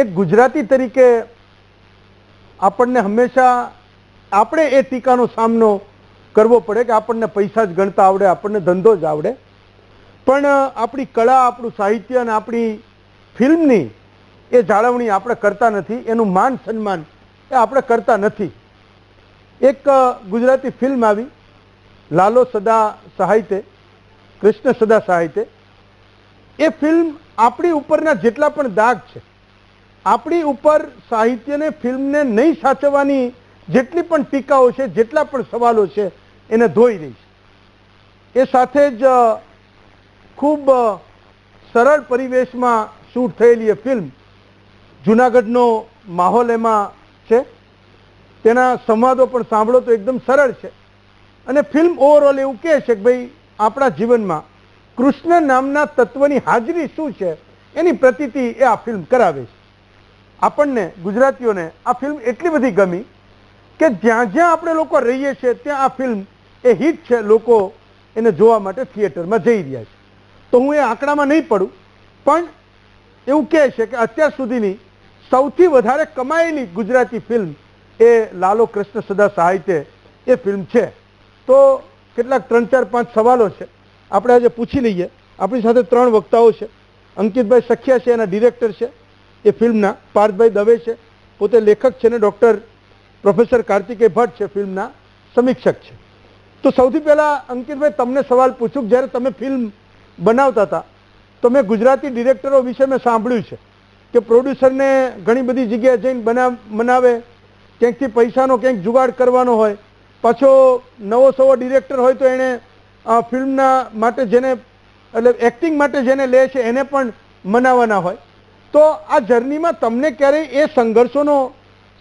એક ગુજરાતી તરીકે આપણને હંમેશા આપણે એ ટીકાનો સામનો કરવો પડે કે આપણને પૈસા જ ગણતા આવડે, આપણને ધંધો જ આવડે. પણ આપણી કળા, આપણું સાહિત્ય અને આપણી ફિલ્મની એ જાળવણી આપણે કરતા નથી. એનું માન સન્માન એ આપણે કરતા નથી. એક ગુજરાતી ફિલ્મ આવી, લાલો સદા સાહિત્ય, કૃષ્ણ સદા સાહિત્ય. એ ફિલ્મ આપણી ઉપરના જેટલા પણ દાગ છે આપણી ઉપર સાહિત્યને, ફિલ્મને નહીં સાચવવાની જેટલી પણ ટીકાઓ છે, જેટલા પણ સવાલો છે, એને ધોઈ છે. એ સાથે જ ખૂબ સરળ પરિવેશમાં શૂટ થયેલી એ ફિલ્મ જુનાગઢનો માહોલ એમાં છે. તેના સંવાદો પણ સાંભળો તો એકદમ સરળ છે. અને ફિલ્મ ઓવરઓલ એવું કહે છે કે ભાઈ, આપણા જીવનમાં કૃષ્ણ નામના તત્વની હાજરી શું છે? એની પ્રતીતિ એ આ ફિલ્મ કરાવે છે. આપણને, ગુજરાતીઓને આ ફિલ્મ એટલી બધી ગમી કે જ્યાં જ્યાં આપણે લોકો રહીએ છીએ, ત્યાં આ ફિલ્મ એ હિટ છે, લોકો એને જોવા માટે થિયેટરમાં જઈ રહ્યા છે. તો હું એ આંકડામાં નહીં પડું, પણ એવું કહે છે કે અત્યાર સુધીની સૌથી વધારે કમાયેલી ગુજરાતી ફિલ્મ એ લાલો કૃષ્ણ સદા સાહિત્ય એ ફિલ્મ છે. તો કેટલાક ત્રણ, ચાર, પાંચ સવાલો છે. આપણે આજે પૂછી લઈએ. આપણી સાથે ત્રણ વક્તાઓ છે. અંકિતભાઈ સખિયા છે, એના ડિરેક્ટર છે. એ ફિલ્મના પાર્થભાઈ દવે છે. પોતે લેખક છે ને ડૉક્ટર પ્રોફેસર કાર્તિકેય ભટ્ટ છે ફિલ્મના સમીક્ષક છે. તો સૌથી પહેલાં અંકિતભાઈ તમને સવાલ પૂછું જ્યારે તમે ફિલ્મ બનાવતા હતા, તો મેં ગુજરાતી ડિરેક્ટરો વિશે મેં સાંભળ્યું છે કે પ્રોડ્યુસરને ઘણી બધી જગ્યાએ જઈને બનાવ બનાવે ક્યાંકથી પૈસાનો ક્યાંક જુગાડ કરવાનો હોય, પાછો નવો સવો ડિરેક્ટર હોય તો એણે ફિલ્મના માટે જેને, એટલે એક્ટિંગ માટે જેને લે છે એને પણ મનાવવાના હોય. તો આ જર્નીમાં તમને ક્યારેય એ સંઘર્ષોનો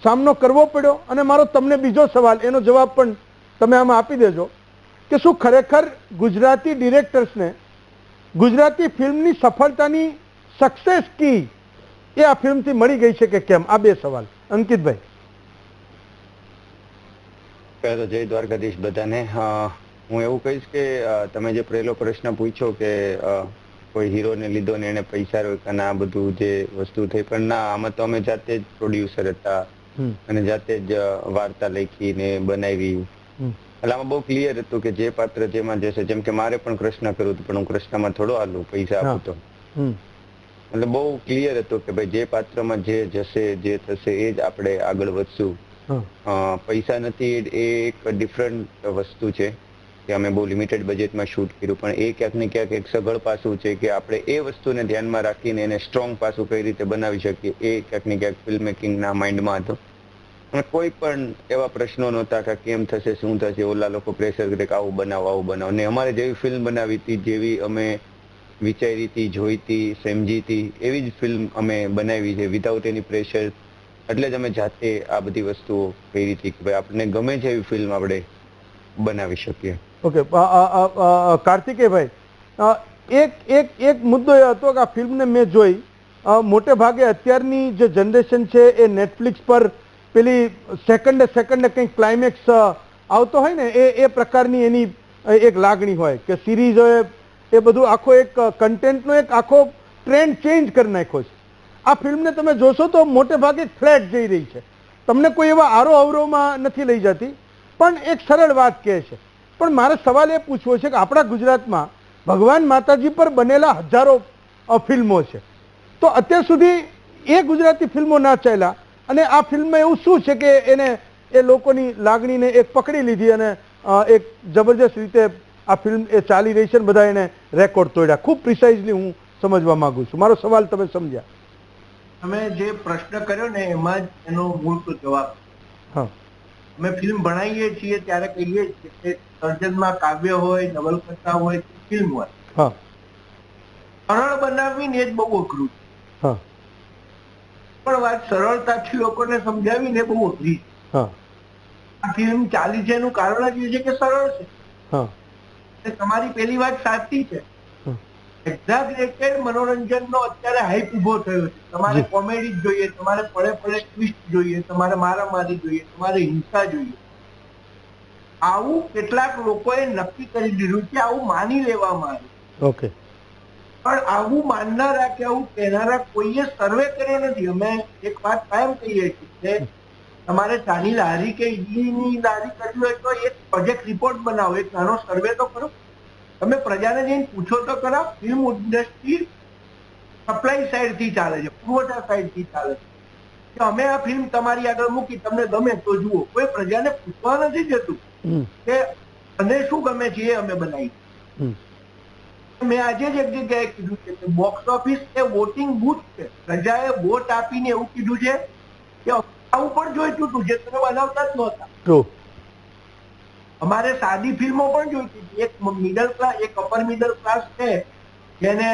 સામનો કરવો પડ્યો? અને મારો તમને બીજો સવાલ, એનો જવાબ પણ તમે આમાં આપી દેજો, કે શું ખરેખર ગુજરાતી ડિરેક્ટર્સને ગુજરાતી ફિલ્મની સફળતાની સક્સેસ કી એ આ ફિલ્મથી મળી ગઈ છે કે કેમ? આ બે સવાલ. અંકિતભાઈ. પહેલા જય દ્વારકાધીશ બધાને. હું એવું કહીશ કે તમે જે પહેલો પ્રશ્ન પૂછ્યો કે કોઈ હીરોને લીધો ને એને પૈસા રોક્યા ને આ બધું જે વસ્તુ થઈ. પણ ના આમાં તો અમે જાતે જ પ્રોડ્યુસર હતા. અને જાતે જ વાર્તા લખી ને બનાવી. એટલે આમાં બહુ ક્લિયર હતું કે જે પાત્ર જેમાં જશે જેમ કે મારે પણ કૃષ્ણ કરવું હતું પણ હું કૃષ્ણમાં થોડો આલું પૈસા આપું તો. એટલે બહુ ક્લિયર હતું કે ભાઈ જે પાત્રમાં જે જશે જે થશે એ જ આપણે આગળ વધશું. પૈસા નથી એ એક ડિફરન્ટ વસ્તુ છે. કે અમે બહુ લિમિટેડ બજેટમાં શૂટ કર્યું. પણ એ ક્યાંક ને ક્યાંક એક સઘળ પાસું છે કે આપણે એ વસ્તુને ધ્યાનમાં રાખીને એને સ્ટ્રોંગ પાસું કઈ રીતે બનાવી શકીએ, એ ક્યાંક ને ક્યાંક ફિલ્મ મેકિંગના માઇન્ડમાં હતો. અને કોઈ પણ એવા પ્રશ્નો નહોતા કે કેમ થશે, શું થશે, ઓલા લોકો પ્રેશર કરે કે આવું બનાવો આવું બનાવો. ને અમારે જેવી ફિલ્મ બનાવી હતી, જેવી અમે વિચારી હતી, જોઈ હતી, સમજી હતી, એવી જ ફિલ્મ અમે બનાવી છે વિધાઉટ એની પ્રેશર એટલે જ અમે જાતે આ બધી વસ્તુઓ કરી હતી કે ભાઈ આપણને ગમે છે એવી ફિલ્મ આપણે બનાવી શકીએ. ઓકે કાર્તિકેયભાઈ એક એક એક મુદ્દો એ હતો કે આ ફિલ્મને મેં જોઈ મોટે ભાગે અત્યારની જે જનરેશન છે એ નેટફ્લિક્સ પર પેલી સેકન્ડે સેકન્ડે કંઈક ક્લાઇમેક્સ આવતો હોય ને એ એ પ્રકારની એની એક લાગણી હોય કે સિરીઝ હોય એ બધું આખો એક કન્ટેન્ટનો એક આખો ટ્રેન્ડ ચેન્જ કરી નાખ્યો છે આ ફિલ્મને તમે જોશો તો મોટે ભાગે ફ્લેટ જઈ રહી છે તમને કોઈ એવા આરો અવરોમાં નથી લઈ જતી પણ એક સરળ વાત કહે છે પણ મારે સવાલ એ પૂછવો છે કે આપણા ગુજરાતમાં ભગવાન માતાજી પર બનેલા હજારો ફિલ્મો છે. તો અત્યાર સુધી એ ગુજરાતી ફિલ્મો ના ચાલ્યા અને આ ફિલ્મમાં એવું શું છે કે એને એ લોકોની લાગણીને એક પકડી લીધી અને એક જબરજસ્ત રીતે આ ફિલ્મ એ ચાલી રહી છે અને બધા એને રેકોર્ડ તોડ્યા. ખૂબ પ્રિસાઇઝલી હું સમજવા માંગુ છું. મારો સવાલ તમે સમજ્યા. તમે જે પ્રશ્ન કર્યો ને એમાં જ એનો મૂળ જવાબ. હા. અમે ફિલ્મ ભણાવીએ છીએ ત્યારે કહીએ છીએ કે સર્જનમાં કાવ્ય હોય નવલકથા હોય ફિલ્મ હોય. સરળ બનાવવી ને એ જ બહુ અઘરું પણ વાત સરળતાથી લોકોને સમજાવીને બહુ અઘરી છે. આ ફિલ્મ ચાલી છે એનું કારણ જ એ છે કે સરળ છે. તમારી પેલી વાત સાચી છે. એક્ઝાગરેટેડ મનોરંજનનો અત્યારે હાઈપ ઊભો થયો છે. તમારે કોમેડી જોઈએ તમારે પડે પડે ટ્વિસ્ટ જોઈએ તમારે મારામારી જોઈએ તમારે હિંસા જોઈએ. આવું કેટલાક લોકોએ નક્કી કરી દીધું કે આવું માની લેવામાં આવ્યું ઓકે. પણ આવું માનનારા કે આવું કહેનારા કોઈએ સર્વે કર્યો નથી. અમે એક વાત કાયમ કહીએ છીએ કે તમારે સાની લારી કે ઈડલીની લારી કરવી હોય તો એક પ્રોજેક્ટ રિપોર્ટ બનાવો. એક નાનો સર્વે તો કરો. તમે પ્રજાને જઈને પૂછો તો ખરા ફિલ્મ ઇન્ડસ્ટ્રી સપ્લાય સાઈડથી ચાલે છે પુરવઠા સાઈડથી ચાલે છે. કે અમે આ ફિલ્મ તમારી આગળ મૂકી તમને ગમે તો જુઓ. કોઈ પ્રજાને પૂછવા નથી જતું કે અને શું ગમે છે એ અમે બનાવી મેં આજે જ એક જગ્યાએ કીધું છે કે બોક્સ ઓફિસ એ વોટિંગ બુથ છે. પ્રજાએ વોટ આપીને એવું કીધું છે કે આવું પણ જોઈતું હતું જે તમે બનાવતા જ નહોતા. અમારે સાદી ફિલ્મો પણ જોઈતી હતી. એક મિડલ ક્લાસ એક અપર મિડલ ક્લાસ છે જેને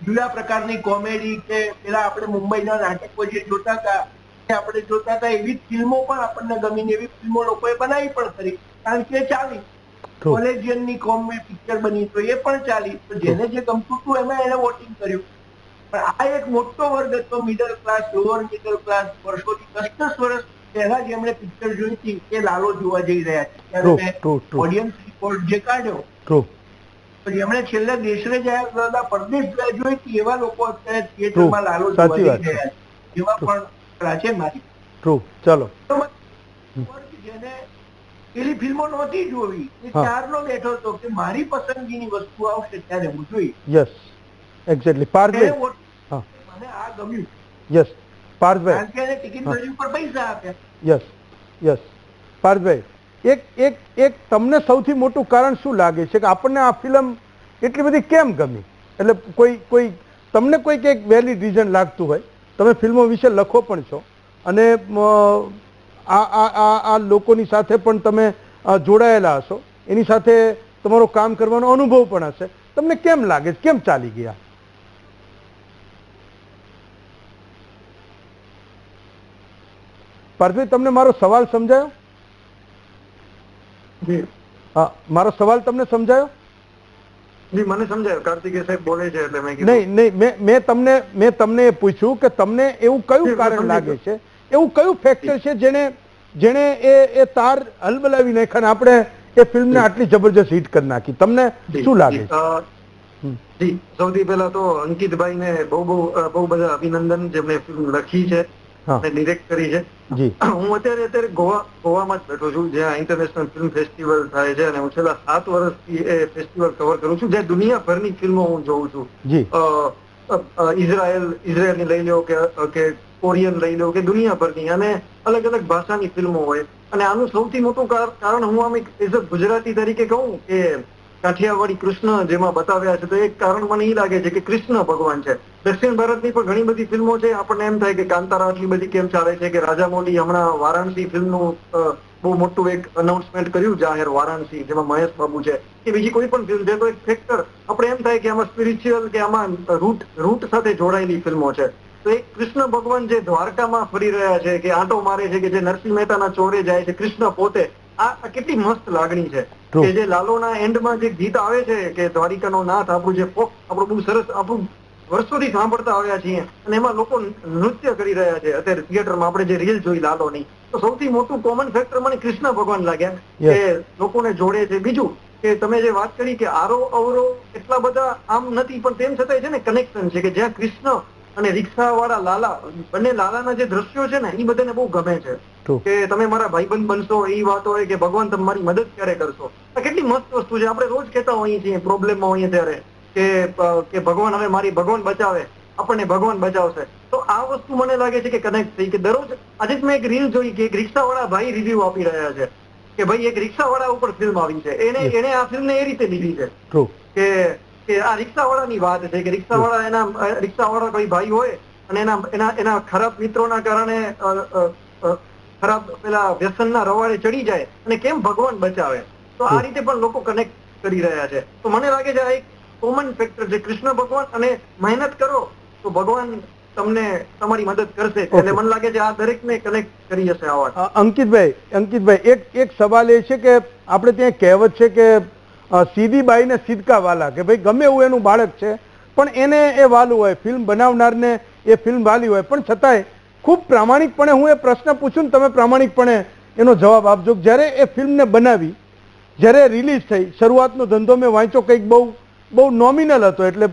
જુદા પ્રકારની કોમેડી કે પેલા આપણે મુંબઈના નાટકો જે જોતા હતા એ આપણે જોતા હતા એવી ફિલ્મો પણ આપણને ગમીને એવી ફિલ્મો લોકોએ બનાવી પણ ખરી. કારણ કે ચાલી. કોલેજિયનની કોમેડી પિક્ચર બની તો એ પણ ચાલી. તો જેને જે ગમતું હતું એમાં એને વોટિંગ કર્યું. પણ આ એક મોટો વર્ગ હતો middle class lower middle class વર્ષોથી દસ દસ વર્ષ પહેલા જેમણે પિક્ચર જોઈ હતી એ લાલો જોવા જઈ રહ્યા છે. ત્યારે. ઓડિયન્સ રિપોર્ટ જે કાઢ્યો તો છેલ્લે દેશરે જાય પરદેશ જાય જોઈ હતી એવા લોકો અત્યારે થિયેટરમાં લાલો જોવા જઈ રહ્યા છે. એવા પણ છે. મારી ટ્રુ ચલો જેને પેલી ફિલ્મો નહોતી જોવી એ. ચારનો બેઠો હતો કે મારી પસંદગીની વસ્તુ આવશે ત્યારે હું જોઈ યસ એક્ઝેક્ટલી હા. મને આ ગમ્યું. યસ પાર્થભાઈ. ટિકિટ. પૈસા આપ્યા. Yes yes. પાર્થભાઈ એક એક એક તમને સૌથી મોટું કારણ શું લાગે છે કે આપણને આ ફિલ્મ એટલી બધી કેમ ગમી? એટલે કોઈ કોઈ તમને કોઈ કંઈક વેલિડ રીઝન લાગતું હોય. તમે ફિલ્મો વિશે લખો પણ છો. અને આ આ આ આ લોકોની સાથે પણ તમે જોડાયેલા હશો. એની સાથે તમારો કામ કરવાનો અનુભવ પણ હશે. તમને કેમ લાગે કેમ ચાલી ગયા? પાર્થભાઈ તમને મારો સવાલ સમજાયો? જી. હા મારો સવાલ તમને સમજાયો? જી મને સમજાયું. કાર્તિકેય સાહેબ બોલે છે એટલે મેં નહીં નહીં મેં મેં તમને મેં તમને પૂછ્યું કે તમને એવું કયું કારણ લાગે છે? એવું કયું ફેક્ટર છે જેને જેને એ એ તાર હલબલાવી નાખ્યા આપણે એ ફિલ્મને આટલી જબરજસ્ત હિટ કરી નાખી? તમને શું લાગે? જી, છે જી સૌથી પહેલા તો અંકિતભાઈ ને બહુ બહુ બહુ બધા અભિનંદન જેમણે ફિલ્મ લખી છે. ડિરેક્ટ કરી છે. હું અત્યારે અત્યારે ગોવા ગોવામાં જ બેઠો છું જ્યાં ઇન્ટરનેશનલ ફિલ્મ ફેસ્ટિવલ થાય છે અને હું છેલ્લા સાત વર્ષથી એ ફેસ્ટિવલ કવર કરું છું. જ્યાં દુનિયાભરની ફિલ્મો હું જોઉં છું. ઇઝરાયલ ઇઝરાયલની લઈ લો કે કોરિયન લઈ લો કે દુનિયાભરની અને અલગ અલગ ભાષાની ફિલ્મો હોય. અને આનું સૌથી મોટું કાર- કારણ હું આમ એક એઝ અ ગુજરાતી તરીકે કહું કે કાઠિયાવાડી કૃષ્ણ જેમાં બતાવ્યા છે, તો એક કારણ મને એ લાગે છે કે કૃષ્ણ ભગવાન છે. દક્ષિણ ભારતની પણ ઘણી બધી ફિલ્મો છે, આપણને એમ થાય કે કાંતારા આટલી બધી કેમ ચાલે છે કે રાજામૌલી હમણાં વારાણસી ફિલ્મનું બહુ મોટું એક અનાઉન્સમેન્ટ કર્યું જાહેર વારાણસી, જેમાં મહેશ બાબુ છે. કે બીજી કોઈ પણ ફિલ્મ છે, તો એક ફેક્ટર આપણે એમ થાય કે આમાં સ્પિરિચ્યુઅલ કે આમાં રૂટ રૂટ સાથે જોડાયેલી ફિલ્મો છે. તો એક કૃષ્ણ ભગવાન જે દ્વારકામાં ફરી રહ્યા છે, કે આંટો મારે છે કે જે નરસિંહ મહેતાના ચોરે જાય છે, કૃષ્ણ પોતે આ કેટલી મસ્ત લાગણી છે. કે જે લાલોના એન્ડમાં જે ગીત આવે છે કે દ્વારિકાનો નાથ આપણું જે ફોક આપણું બહુ સરસ આપણું વર્ષોથી સાંભળતા આવ્યા છીએ અને એમાં લોકો નૃત્ય કરી રહ્યા છે. અત્યારે થિયેટરમાં આપણે જે રીલ જોઈ લાલોની તો સૌથી મોટું કોમન ફેક્ટર મને કૃષ્ણ ભગવાન લાગ્યા. કે લોકોને જોડે છે. બીજું કે તમે જે વાત કરી કે આરો અવરો એટલા બધા આમ નથી પણ તેમ છતાંય છે ને કનેક્શન છે કે જ્યાં કૃષ્ણ અને રિક્ષા વાળા લાલા બંને લાલાના જે દ્રશ્યો છે ને એ બધાને બહુ ગમે છે. કે તમે મારા ભાઈબંધ બનશો એ વાત હોય કે ભગવાન તમારી મદદ ક્યારે કરશો? કેટલી મસ્ત વસ્તુ છે. આપણે રોજ કહેતા હોઈએ છીએ પ્રોબ્લેમમાં હોઈએ ત્યારે કે કે ભગવાન હવે મારી ભગવાન બચાવે આપણને ભગવાન બચાવશે. તો આ વસ્તુ મને લાગે છે કે કનેક્ટ થઈ કે દરરોજ આજે મેં એક રીલ જોઈ કે એક રિક્ષાવાળા ભાઈ રિવ્યુ આપી રહ્યા છે. કે ભાઈ એક રિક્ષાવાળા ઉપર ફિલ્મ આવી છે. એને એને આ ફિલ્મને એ રીતે લીધી છે. કે કે આ રિક્ષાવાળાની વાત છે કે રિક્ષાવાળા એના રિક્ષાવાળા કોઈ ભાઈ હોય અને એના એના એના ખરાબ મિત્રોના કારણે ખરાબ પેલા વ્યસનના રવાડે ચડી જાય અને કેમ ભગવાન બચાવે? તો આ રીતે પણ લોકો કનેક્ટ કરી રહ્યા છે. તો મને લાગે છે આ એક કોમન ફેક્ટર છે. કૃષ્ણ ભગવાન અને મહેનત કરો તો ભગવાન તમને તમારી મદદ કરશે. એટલે. મને લાગે છે આ દરેકને કનેક્ટ કરી જશે આ વાત. અંકિતભાઈ અંકિતભાઈ એક એક સવાલ એ છે કે આપણે ત્યાં કહેવત છે કે અ, સીધી બાઈ ને સિદકા વાલા કે ભાઈ ગમે એવું એનું બાળક છે પણ એને એ વાલું હોય ફિલ્મ બનાવનારને એ ફિલ્મ વાલી હોય. પણ છતાંય ખૂબ પ્રામાણિકપણે હું એ પ્રશ્ન પૂછું ને તમે પ્રામાણિકપણે એનો જવાબ આપજો જ્યારે એ ફિલ્મને બનાવી જ્યારે રિલીઝ થઈ શરૂઆતનો ધંધો મેં વાંચ્યો કંઈક બહુ બહુ નોમિનલ હતો એટલે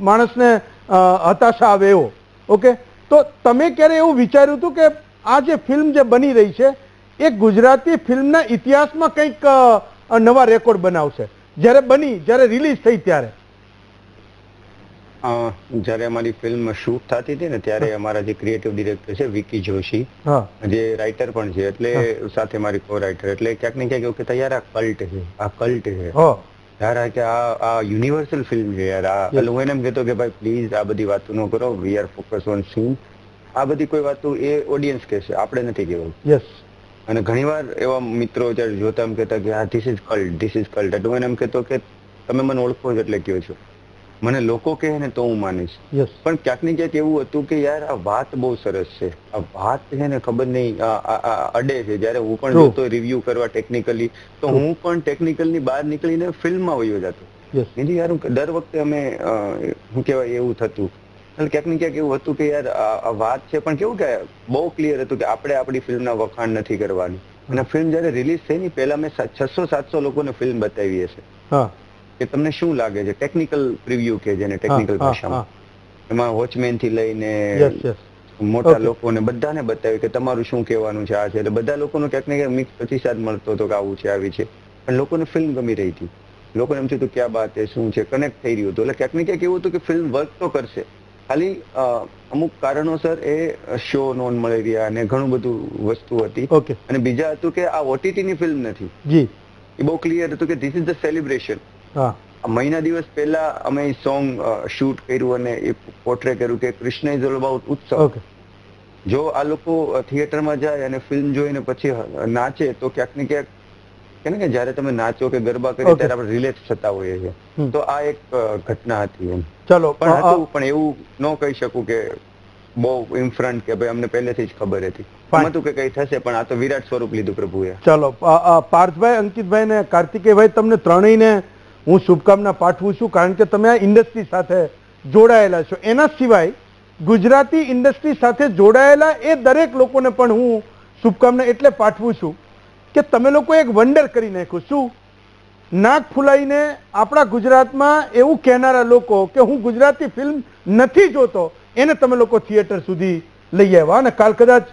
માણસને હતાશા આવે એવો. ઓકે? તો તમે ક્યારે એવું વિચાર્યું હતું કે આ જે ફિલ્મ જે બની રહી છે એ ગુજરાતી ફિલ્મના ઇતિહાસમાં કંઈક નવા રેકોર્ડ બનાવશે. જ્યારે બની જ્યારે રિલીઝ થઈ ત્યારે. જયારે અમારી ફિલ્મ શૂટ થતી હતી ને ત્યારે અમારા જે ક્રિએટિવ ડિરેક્ટર છે વિકી જોશી જે રાઇટર પણ છે એટલે સાથે મારી કો રાઇટર એટલે ક્યાંક ને ક્યાંક એવું કહેતા યાર આ કલ્ટ છે આ કલ્ટ છે. યાર આ કે આ આ યુનિવર્સલ ફિલ્મ છે યાર આ એટલે હું એને એમ કહેતો કે ભાઈ પ્લીઝ આ બધી વાતો ન કરો we are focus on scene આ બધી કોઈ વાતો એ ઓડિયન્સ કહેશે આપણે નથી કહેવું. યસ અને ઘણીવાર એવા મિત્રો જ્યારે જોતા એમ કહેતા કે આ this is cult this is cult એટલે હું એમ કહેતો કે તમે મને ઓળખો છો એટલે કહો છો. મને લોકો કહે ને તો હું માનીશ. પણ ક્યાંક ને ક્યાંક એવું હતું કે યાર આ વાત બહુ સરસ છે. આ વાત છે ને ખબર નહીં અડે છે. જ્યારે હું પણ જોતો રિવ્યુ કરવા ટેકનિકલી તો હું પણ ટેકનિકલની બહાર નીકળીને ફિલ્મમાં વયો જતો. એની યાર દર વખતે અમે શું કહેવાય એવું થતું. એટલે ક્યાંક ને ક્યાંક એવું હતું કે યાર આ વાત છે પણ કેવું કે બહુ ક્લિયર હતું કે આપણે આપણી ફિલ્મના વખાણ નથી કરવાની. અને ફિલ્મ જ્યારે રિલીઝ થઈ ની પહેલા મેં છસો સાતસો લોકોને ફિલ્મ બતાવી હશે. કે તમને શું લાગે છે? ટેકનિકલ પ્રિવ્યુ કે જેને ટેકનિકલ ભાષામાં. એમાં વોચમેનથી લઈને મોટા. લોકોને બધાને બતાવ્યું કે તમારું શું કહેવાનું છે આ છે. એટલે બધા લોકોનો ક્યાંક ને ક્યાંક મિક્સ પ્રતિસાદ મળતો હતો કે આવું છે આવી છે. પણ લોકોને ફિલ્મ ગમી રહી હતી. લોકોને એમ થયું હતું ક્યાં બાત છે? શું છે? કનેક્ટ થઈ રહ્યું હતું. એટલે ક્યાંક ને ક્યાંક એવું હતું કે ફિલ્મ વર્ક તો કરશે. ખાલી અમુક કારણોસર એ શો નોન મળી રહ્યા અને ઘણું બધું વસ્તુ હતી. ઓકે અને બીજા હતું કે આ ઓટીટી ની ફિલ્મ નથી. જી. એ બહુ ક્લિયર હતું કે ધીસ ઇઝ ધ સેલિબ્રેશન હા. મહિના દિવસ પહેલા અમે સોંગ શૂટ કર્યું અને એ પોર્ટ્રે કર્યું કે કૃષ્ણ ઇઝ ઓલ અબાઉટ ઉત્સવ. જો આ લોકો થિયેટરમાં જાય અને ફિલ્મ જોઈને પછી નાચે તો ક્યાંક ને ક્યાંક કે ને કે જ્યારે તમે નાચો કે ગરબા કરીએ ત્યારે આપણે રિલેક્સ થતા હોઈએ છીએ. તો આ એક ઘટના હતી એમ. ચલો પણ હતું પણ એવું ન કહી શકું કે બહુ ઇન ફ્રન્ટ કે ભાઈ અમને પહેલેથી જ ખબર હતી. હતું કે કઈ થશે પણ આ તો વિરાટ સ્વરૂપ લીધું પ્રભુએ. ચલો પાર્થભાઈ અંકિતભાઈ ને કાર્તિકેયભાઈ તમને ત્રણેયને હું શુભકામના પાઠવું છું કારણ કે તમે આ ઇન્ડસ્ટ્રી સાથે જોડાયેલા છો. એના સિવાય ગુજરાતી ઇન્ડસ્ટ્રી સાથે જોડાયેલા એ દરેક લોકોને પણ હું શુભકામના એટલે પાઠવું છું. કે તમે લોકો એક વંડર કરી નાખ્યું. શું? નાક ફૂલાઈને આપણા ગુજરાતમાં એવું કહેનારા લોકો કે હું ગુજરાતી ફિલ્મ નથી જોતો, એને તમે લોકો થિયેટર સુધી લઈ આવ્યા અને કાલ કદાચ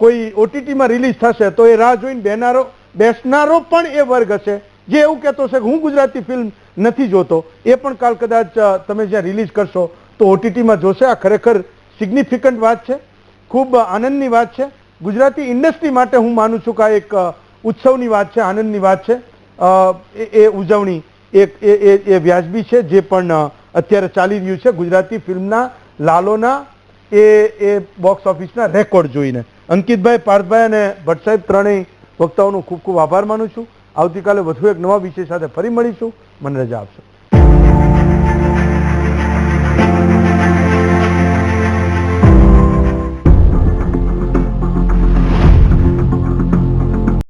કોઈ ઓટીટીમાં રિલીઝ થશે તો એ રાહ જોઈને બેનારો, બેસનારો પણ એ વર્ગ હશે. જે એવું કહેતો છે કે હું ગુજરાતી ફિલ્મ નથી જોતો, એ પણ કાલ કદાચ તમે જ્યાં રિલીઝ કરશો તો ઓટીટીમાં જોશે. આ ખરેખર સિગ્નિફિકન્ટ વાત છે. ખૂબ આનંદની વાત છે. ગુજરાતી ઇન્ડસ્ટ્રી માટે હું માનું છું કે આ એક ઉત્સવની વાત છે, આનંદની વાત છે. એ ઉજવણી એક, એ એ વ્યાજબી છે, જે પણ અત્યારે ચાલી રહ્યું છે ગુજરાતી ફિલ્મના લાલોના એ એ બોક્સ ઓફિસના રેકોર્ડ જોઈને. અંકિતભાઈ પાર્થભાઈ અને ભટ્ટ સાહેબ ત્રણેય વક્તાઓનો ખૂબ ખૂબ આભાર માનું છું. આવતીકાલે વધુ એક નવા વિષય સાથે ફરી મળીશું. મને રજા આપશો.